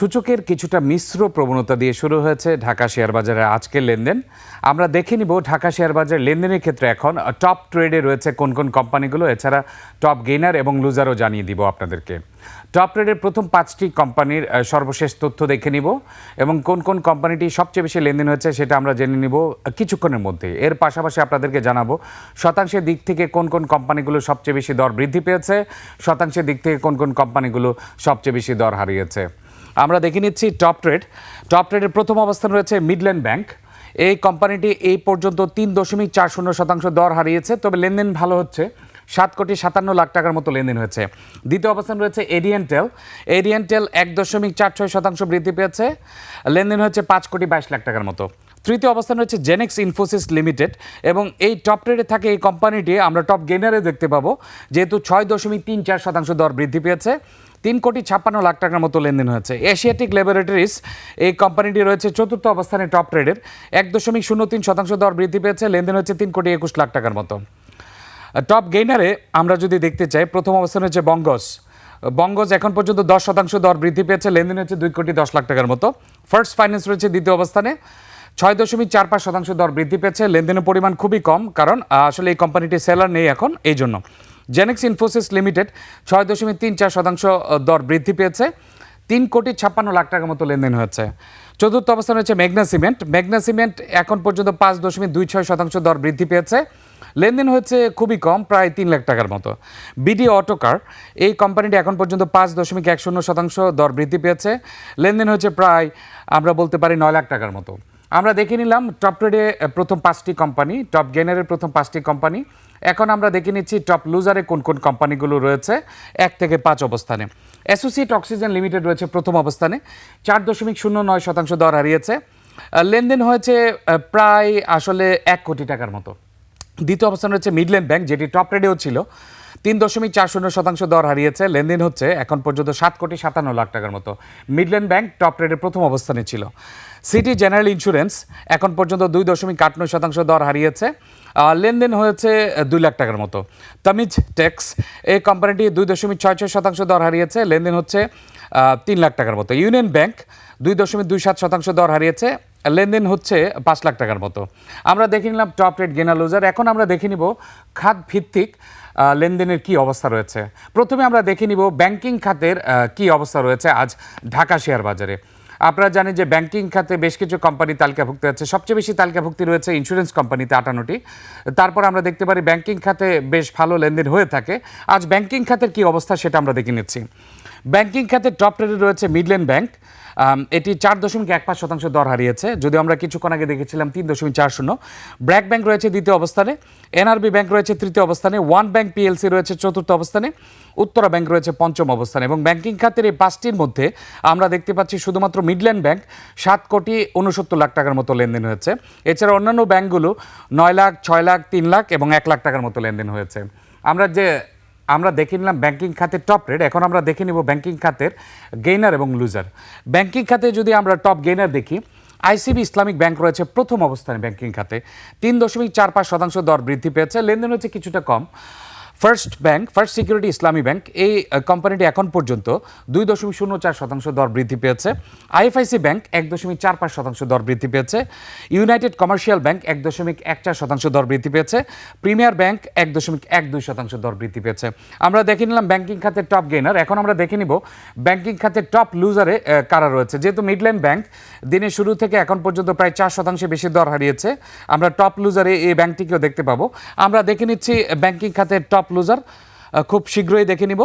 সূচকের কিছুটা মিশ্র প্রবণতা দিয়ে শুরু হয়েছে ঢাকা শেয়ার বাজারের আজকের লেনদেন। আমরা দেখে নিব ঢাকা শেয়ার বাজার লেনদেনের ক্ষেত্রে এখন টপ ট্রেডে রয়েছে কোন কোন কোম্পানিগুলো, এছাড়া টপ গেইনার এবং লুজারও জানিয়ে দিব আপনাদেরকে। টপ ট্রেডের প্রথম পাঁচটি কোম্পানির সর্বশেষ তথ্য দেখে নিব এবং কোন কোন কোম্পানিটি সবচেয়ে বেশি লেনদেন হয়েছে সেটা আমরা জেনে নিব কিছুক্ষণের মধ্যে। এর পাশাপাশি আপনাদেরকে জানাব শতাংশের দিক থেকে কোন কোন কোম্পানিগুলো সবচেয়ে বেশি দর বৃদ্ধি পেয়েছে, শতাংশের দিক থেকে কোন কোন কোম্পানিগুলো সবচেয়ে বেশি দর হারিয়েছে। আমরা দেখে নিচ্ছি টপ ট্রেড। টপ ট্রেডের প্রথম অবস্থান রয়েছে মিডল্যান্ড ব্যাংক। এই কোম্পানিটি এই পর্যন্ত তিন দশমিক চার শূন্য শতাংশ দর হারিয়েছে, তবে লেনদেন ভালো হচ্ছে। সাত কোটি সাতান্ন লাখ টাকার মতো লেনদেন হয়েছে। দ্বিতীয় অবস্থান রয়েছে এডিয়েন্টেল এডিয়েন্টেল এক দশমিক চার ছয় শতাংশ বৃদ্ধি পেয়েছে। লেনদেন হয়েছে পাঁচ কোটি বাইশ লাখ টাকার মতো। তৃতীয় অবস্থান রয়েছে জেনেক্স ইনফোসিস লিমিটেড এবং এই টপ ট্রেডে থাকে এই কোম্পানিটি, আমরা টপ গেনারে দেখতে পাবো, যেহেতু ছয় দশমিক তিন চার শতাংশ দর বৃদ্ধি পেয়েছে। তিন কোটি ছাপ্পান্ন লাখ টাকার মতো লেনদেন হয়েছে। এশিয়াটিক ল্যাবরেটরিজ এই কোম্পানিটি রয়েছে চতুর্থ অবস্থানে টপ ট্রেডের এক দশমিক শূন্য তিন শতাংশ দর বৃদ্ধি পেয়েছে, লেনদেন হচ্ছে তিন কোটি একুশ লাখ টাকার মতো। টপ গেইনারে আমরা যদি দেখতে চাই, প্রথম অবস্থানে হচ্ছে বঙ্গস। বঙ্গজ এখন পর্যন্ত দশ শতাংশ দর বৃদ্ধি পেয়েছে, লেনদেন হচ্ছে দুই কোটি দশ লাখ টাকার মতো। ফার্স্ট ফাইন্যান্স রয়েছে দ্বিতীয় অবস্থানে। ছয় দশমিক চার পাঁচ শতাংশ দর বৃদ্ধি পেয়েছে, লেনদেনের পরিমাণ খুবই কম, কারণ আসলে এই কোম্পানিটি সেলার নেই এখন, এই জন্য। জেনেক্স ইনফোসিস লিমিটেড ছয় দশমিক তিন চার শতাংশ দর বৃদ্ধি পেয়েছে। তিন কোটি ছাপ্পান্ন লাখ টাকার মতো লেনদেন হয়েছে। চতুর্থ অবস্থানে হচ্ছে মেঘনা সিমেন্ট। মেঘনা সিমেন্ট এখন পর্যন্ত পাঁচ দশমিক দুই ছয় শতাংশ দর বৃদ্ধি পেয়েছে। লেনদেন হয়েছে খুবই কম, প্রায় তিন লাখ টাকার মতো। বিডি অটোকার এই কোম্পানিটি এখন পর্যন্ত পাঁচ দশমিক এক শূন্য শতাংশ দর বৃদ্ধি পেয়েছে। লেনদেন হয়েছে প্রায়, আমরা বলতে পারি নয় লাখ টাকার মতো। আমরা দেখে নিলাম, টপ ট্রেডে প্রথম পাঁচটি কোম্পানি, টপ গেনারের প্রথম পাঁচটি কোম্পানি। এখন আমরা দেখে নিচ্ছি টপ লুজারে কোন কোন কোম্পানিগুলো রয়েছে, এক থেকে পাঁচ অবস্থানে। অ্যাসোসিয়েট অক্সিজেন লিমিটেড রয়েছে প্রথম অবস্থানে, চার দশমিক শূন্য নয় শতাংশ দর হারিয়েছে। লেনদেন হয়েছে প্রায় আসলে এক কোটি টাকার মতো। দ্বিতীয় অবস্থান রয়েছে মিডল্যান্ড ব্যাংক যেটি টপ রেডেও ছিল। তিন দশমিক চার শূন্য শতাংশ দর হারিয়েছে। লেনদেন হচ্ছে এখন পর্যন্ত সাত কোটি সাতান্ন লাখ টাকার মতো। মিডল্যান্ড ব্যাংক টপ রেডের প্রথম অবস্থানে ছিল। সিটি জেনারেল ইন্স্যুরেন্স এখন পর্যন্ত দুই দশমিক আট নয় শতাংশ দর হারিয়েছে। লেনদেন হয়েছে দুই লাখ টাকার মতো। তামিজ টেক্স এই কোম্পানিটি দুই দশমিক ছয় ছয় শতাংশ দর হারিয়েছে। লেনদেন হচ্ছে তিন লাখ টাকার মতো। ইউনিয়ন ব্যাংক দুই দশমিক দুই সাত শতাংশ দর হারিয়েছে। লেনদেন হচ্ছে পাঁচ লাখ টাকার মতো। আমরা দেখে নিলাম টপ রেট গেনার লুজার। এখন আমরা দেখে নিব খাত ভিত্তিক লেনদেনের কি অবস্থা রয়েছে? প্রথমে আমরা দেখে নিব ব্যাংকিং খাতের কি অবস্থা রয়েছে আজ ঢাকা শেয়ার বাজারে। আপনারা জানেন যে ব্যাংকিং খাতে বেশ কিছু কোম্পানি তালিকাভুক্ত আছে। সবচেয়ে বেশি তালিকাভুক্তি রয়েছে ইন্স্যুরেন্স কোম্পানিতে আটান্নটি। তারপর আমরা দেখতে পারি ব্যাংকিং খাতে বেশ ভালো লেনদেন হয়ে থাকে। আজ ব্যাংকিং খাতের কি অবস্থা সেটা আমরা দেখে নিচ্ছি। ব্যাংকিং খাতের টপ রেটে রয়েছে মিডল্যান্ড ব্যাংক এটি চার দশমিক এক পাঁচ শতাংশ দর হারিয়েছে। যদিও আমরা কিছুক্ষণ আগে দেখেছিলাম তিন দশমিক চার শূন্য। ব্র্যাক ব্যাংক রয়েছে দ্বিতীয় অবস্থানে। এনআরবি ব্যাংক রয়েছে তৃতীয় অবস্থানে। ওয়ান ব্যাংক পিএলসি রয়েছে চতুর্থ অবস্থানে। উত্তরা ব্যাংক রয়েছে পঞ্চম অবস্থানে। এবং ব্যাংকিং খাতের এই পাঁচটির মধ্যে আমরা দেখতে পাচ্ছি শুধুমাত্র মিডল্যান্ড ব্যাংক সাত কোটি উনসত্তর লাখ টাকার মতো লেনদেন হয়েছে। এছাড়া অন্যান্য ব্যাংকগুলো নয় লাখ, ছয় লাখ, তিন লাখ এবং এক লাখ টাকার মতো লেনদেন হয়েছে। আমরা যে আমরা দেখে নিলাম ব্যাংকিং খাতের টপ রেট এখন আমরা দেখে নিব ব্যাংকিং খাতের গেইনার এবং লুজার ব্যাংকিং খাতে যদি আমরা টপ গেইনার দেখি আইসিবি ইসলামিক ব্যাংক রয়েছে প্রথম অবস্থানে ব্যাংকিং খাতে। তিন দশমিক চার পাঁচ শতাংশ দর বৃদ্ধি পেয়েছে। লেনদেন হচ্ছে কিছুটা কম। First bank, First Security Islami Bank, এই কোম্পানিটি এখন পর্যন্ত দুই দশমিক শূন্য চার শতাংশ দর বৃদ্ধি পেয়েছে। আইএফআইসি ব্যাংক এক দশমিক চার পাঁচ শতাংশ দর বৃদ্ধি পেয়েছে। ইউনাইটেড কমার্শিয়াল ব্যাংক এক দশমিক এক চার শতাংশ দর বৃদ্ধি পেয়েছে। প্রিমিয়ার ব্যাংক এক দশমিক এক দুই শতাংশ দর বৃদ্ধি পেয়েছে। আমরা দেখে নিলাম ব্যাংকিং খাতের টপ গেইনার এখন আমরা দেখে নিব ব্যাংকিং খাতের টপ লুজারে কারা রয়েছে। যেহেতু মিডল্যান্ড ব্যাংক দিনের শুরু থেকে এখন পর্যন্ত প্রায় চার শতাংশে বেশি দর হারিয়েছে, আমরা টপ লুজারে এই ব্যাংকটিকেও দেখতে পাবো। আমরা দেখে নিচ্ছি ব্যাংকিং খাতের টপ লুজার খুব শীঘ্রই দেখে নিব।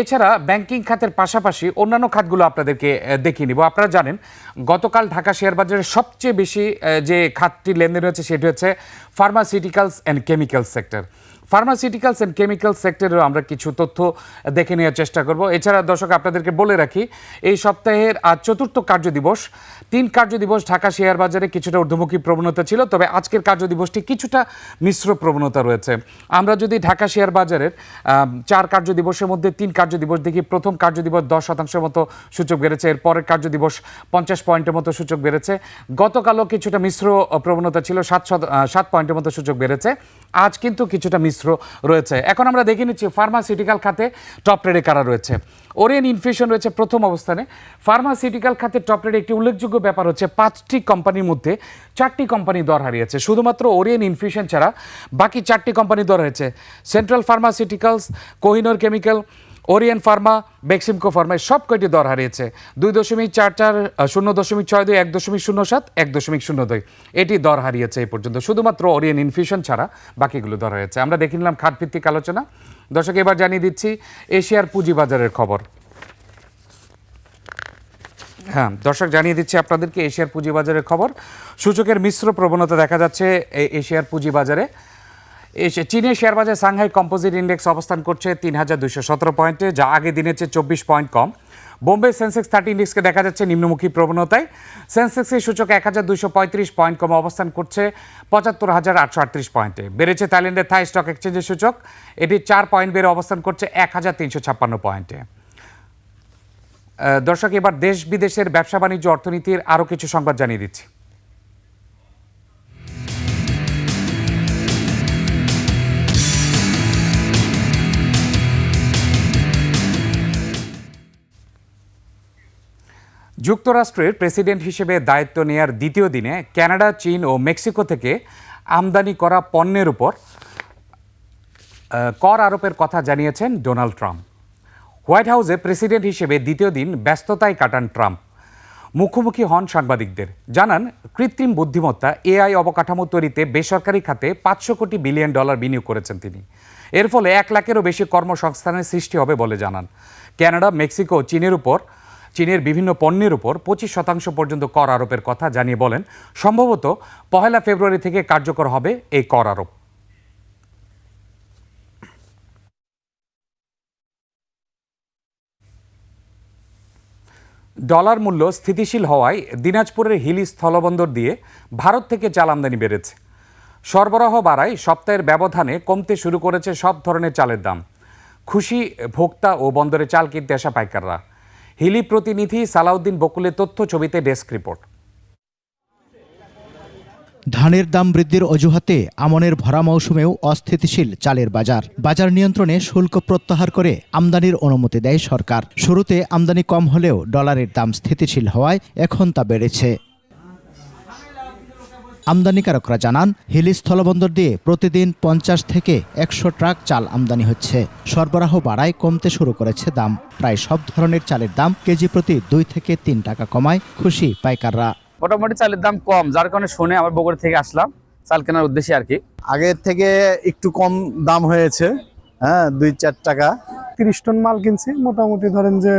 এছাড়া ব্যাংকিং খাতের পাশাপাশি অন্যান্য খাতগুলো আপনাদেরকে দেখিয়ে নিব। আপনারা জানেন, গতকাল ঢাকা শেয়ার বাজারের সবচেয়ে বেশি যে খাতটি লেনদেন হয়েছে সেটি হচ্ছে pharmaceuticals and chemicals sector pharmaceuticals and chemical সেক্টরেও আমরা কিছু তথ্য দেখে নেওয়ার চেষ্টা করব। এছাড়া দর্শক, আপনাদেরকে বলে রাখি, এই সপ্তাহের আজ চতুর্থ কার্য দিবস। তিন কার্য দিবস ঢাকা শেয়ার বাজারে কিছুটা ঊর্ধ্বমুখী প্রবণতা ছিল, তবে আজকের কার্য দিবসটি কিছুটা মিশ্র প্রবণতা রয়েছে। আমরা যদি ঢাকা শেয়ার বাজারের চার কার্য দিবসের মধ্যে তিন কার্য দিবস দেখি, প্রথম কার্য দিবস দশ শতাংশের মতো সূচক বেড়েছে এর পরের কার্য দিবস পঞ্চাশ পয়েন্টের মতো সূচক বেড়েছে। গতকালও কিছুটা মিশ্র প্রবণতা ছিল, সাত সাত পয়েন্টের মতো সূচক বেড়েছে। আজ কিন্তু কিছুটা মিশ্র রয়েছে। এখন আমরা দেখে নিচ্ছি ফার্মাসিউটিক্যাল খাতে টপ ট্রেডে কারা রয়েছে। ওরিয়েন ইনফিউশন রয়েছে প্রথম অবস্থানে। ফার্মাসিউটিক্যাল খাতে টপ ট্রেডে একটি উল্লেখযোগ্য ব্যাপার হচ্ছে, পাঁচটি কোম্পানির মধ্যে চারটি কোম্পানি দর হারিয়েছে। শুধুমাত্র ওরিয়েন ইনফিউশন ছাড়া বাকি চারটি কোম্পানি দর হয়েছে Central Pharmaceuticals Kohinoor Chemical Orion Pharma Beximco Pharma সব কয়টি দর হারিয়েছে। দুই দশমিক চার চার শূন্য দশমিক ছয় দুই, এক দশমিক শূন্য সাত, এক দশমিক শূন্য দুই। এটি দর হারিয়েছে এই পর্যন্ত। শুধুমাত্র ওরিয়েন ইনফিউশন ছাড়া বাকিগুলো দর হয়েছে। আমরা দেখে নিলাম খাতভিত্তিক আলোচনা। দর্শক, এবার জানিয়ে দিচ্ছি এশিয়ার পুঁজিবাজারের খবর। হ্যাঁ দর্শক, জানিয়ে দিচ্ছি আপনাদেরকে এশিয়ার পুঁজিবাজারের খবর। সূচকের মিশ্র প্রবণতা দেখা যাচ্ছে এশিয়ার পুঁজিবাজারে। চীনের শেয়ার বাজার সাংহাই কম্পোজিট ইন্ডেক্স অবস্থান করছে তিন হাজার দুশো সতেরো পয়েন্টে, যা আগে দিনের চেয়ে চব্বিশ পয়েন্ট কম। বোম্বে সেন্সেক্স থার্টি ইন্ডেক্সকে দেখা যাচ্ছে নিম্নমুখী প্রবণতায়। সেন্সেক্সের সূচক এক হাজার দুশো পঁয়ত্রিশ পয়েন্ট কমে অবস্থান করছে পঁচাত্তর হাজার আটশো আটত্রিশ পয়েন্টে। বেড়েছে থাইল্যান্ডের থাই স্টক এক্সচেঞ্জের সূচক। এটি চার পয়েন্ট বেড়ে অবস্থান করছে এক হাজার তিনশো ছাপ্পান্ন পয়েন্টে। দর্শক, এবার দেশ বিদেশের ব্যবসা বাণিজ্য অর্থনীতির আরও কিছু সংবাদ জানিয়ে দিচ্ছি। যুক্তরাষ্ট্রের প্রেসিডেন্ট হিসেবে দায়িত্ব নেয়ার দ্বিতীয় দিনে কানাডা, চীন ও মেক্সিকো থেকে আমদানি করা পণ্যের উপর কর আরোপের কথা জানিয়েছেন ডোনাল্ড ট্রাম্প। হোয়াইট হাউসে প্রেসিডেন্ট হিসেবে দ্বিতীয় দিন ব্যস্ততায় কাটান ট্রাম্প। মুখোমুখি হন সাংবাদিকদের। জানান, কৃত্রিম বুদ্ধিমত্তা, এআই অবকাঠামো তৈরিতে বেসরকারি খাতে পাঁচশো কোটি বিলিয়ন ডলার বিনিয়োগ করেছেন তিনি। এর ফলে এক লাখেরও বেশি কর্মসংস্থানের সৃষ্টি হবে বলে জানান। কানাডা, মেক্সিকো চীনের উপর চীনের বিভিন্ন পণ্যের উপর পঁচিশ শতাংশ পর্যন্ত কর আরোপের কথা জানিয়ে বলেন, সম্ভবত পহেলা ফেব্রুয়ারি থেকে কার্যকর হবে এই কর আরোপ। ডলার মূল্য স্থিতিশীল হওয়ায় দিনাজপুরের হিলি স্থলবন্দর দিয়ে ভারত থেকে চাল আমদানি বেড়েছে। সরবরাহ বাড়ায় সপ্তাহের ব্যবধানে কমতে শুরু করেছে সব ধরনের চালের দাম। খুশি, ভোক্তা ও বন্দরে চাল কিনতে আসা পাইকাররা। হিলি প্রতিনিধি সালাউদ্দিন বকুলের তথ্য, ছবিতে ডেস্ক রিপোর্ট। ধানের দাম বৃদ্ধির অজুহাতে আমনের ভরা মৌসুমেও অস্থিতিশীল চালের বাজার। বাজার নিয়ন্ত্রণে শুল্ক প্রত্যাহার করে আমদানির অনুমতি দেয় সরকার। শুরুতে আমদানি কম হলেও ডলারের দাম স্থিতিশীল হওয়ায় এখন তা বেড়েছে। আমদানিকারকরা জানান হিলি স্থলবন্দর দিয়ে প্রতিদিন পঞ্চাশ থেকে একশো ট্রাক চাল আমদানি হচ্ছে। সরবরাহ বাড়ায় কমতে শুরু করেছে দাম। প্রায় সব ধরনের চালের দাম কেজি প্রতি দুই থেকে তিন টাকা কমায় খুশি পাইকাররা। মোটামুটি চালের দাম কম যার কারণে শুনে আমার বগুড়া থেকে আসলাম চাল কেনার উদ্দেশ্যে আর কি। আগের থেকে একটু কম দাম হয়েছে হ্যাঁ দুই চার টাকা। তিরিশ টন মাল কিনছি মোটামুটি ধরেন যে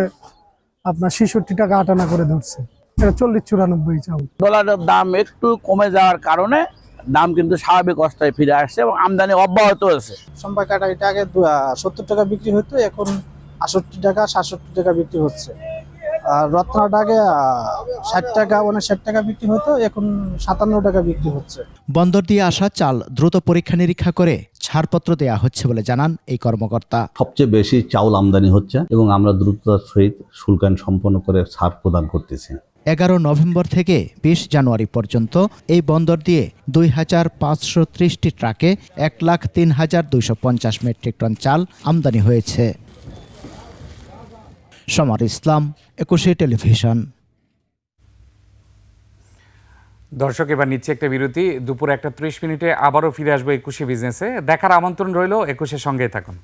আপনার ছেষট্টি টাকা আটানা করে ধরছে। এটা চল্লিশ চুরানব্বই চাউল। ডলারের দাম একটু কমে যাওয়ার কারণে দাম কিন্তু স্বাভাবিক অবস্থায় ফিরে আসছে এবং আমদানি অব্যাহত আছে সম্পা কাটা এটা আগে সত্তর টাকা বিক্রি হতো এখন আটষট্টি টাকা সাতষট্টি টাকা বিক্রি হচ্ছে। আর রত্নাটা আগে ষাট টাকা উনষাট টাকা বিক্রি হতো এখন সাতান্ন টাকা বিক্রি হচ্ছে। বন্দর দিয়ে আসা চাল দ্রুত পরীক্ষা নিরীক্ষা করে ছাড়পত্র দেয়া হচ্ছে বলে জানান এই কর্মকর্তা। সবচেয়ে বেশি চাউল আমদানি হচ্ছে এবং আমরা দ্রুততার সহিত শুল্কায়ন সম্পন্ন করে ছাড় প্রদান করতেছি। এগারো নভেম্বর থেকে বিশ জানুয়ারি পর্যন্ত এই বন্দর দিয়ে দুই হাজার পাঁচশো ত্রিশটি ট্রাকে এক লাখ তিন হাজার দুইশো পঞ্চাশ মেট্রিক টন চাল আমদানি হয়েছে। সমার ইসলাম, একুশে টেলিভিশন। দর্শক, এবার নিচ্ছে একটা বিরতি। দুপুর একটা ত্রিশ মিনিটে আবারও ফিরে আসব একুশে বিজনেসে। দেখার আমন্ত্রণ রইল, একুশের সঙ্গেই থাকুন।